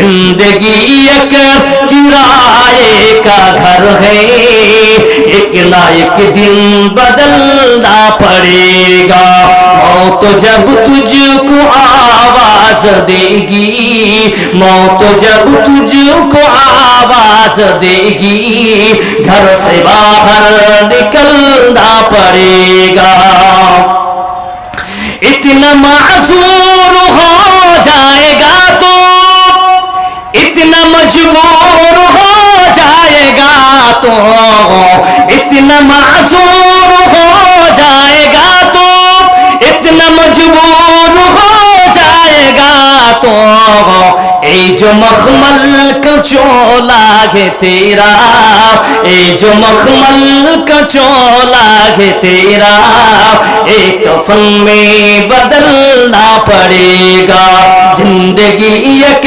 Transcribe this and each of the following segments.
زندگی ایک کرائے کا گھر ہے، ایک نہ ایک دن بدلنا پڑے گا۔ موت جب تجھ کو آواز دے گی، موت جب تجھ کو آواز دے گی، گھر سے باہر نکلنا پڑے گا۔ اتنا معذور ہو تو اتنا معذور ہو جائے گا تو۔ اتنا مجبور ہو جائے گا تو۔ اے جو مخمل کا چولا ہے تیرا۔ اے جو مخمل کا چولا ہے تیرا۔ ایک کفن میں بدلنا پڑے گا۔ زندگی ایک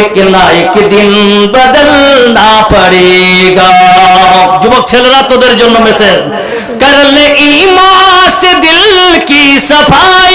একলা একদিন বদল না পড়েগা যুবক ছেলেরা তোদের জন্য মেসেজ করল ইমা সে দিল কি সাফাই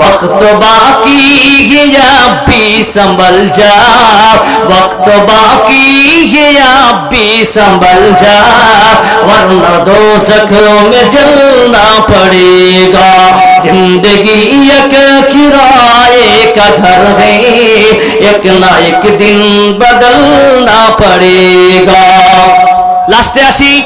وقت باقی ہے آپ بھی سنبھل جا۔ وقت باقی ہے آپ بھی سنبھل جا۔ ورنہ دو سکھوں میں جلنا پڑے گا۔ زندگی ایک کرائے کا گھر ہے۔ ایک نہ ایک دن بدلنا پڑے گا۔ لاسٹ آسی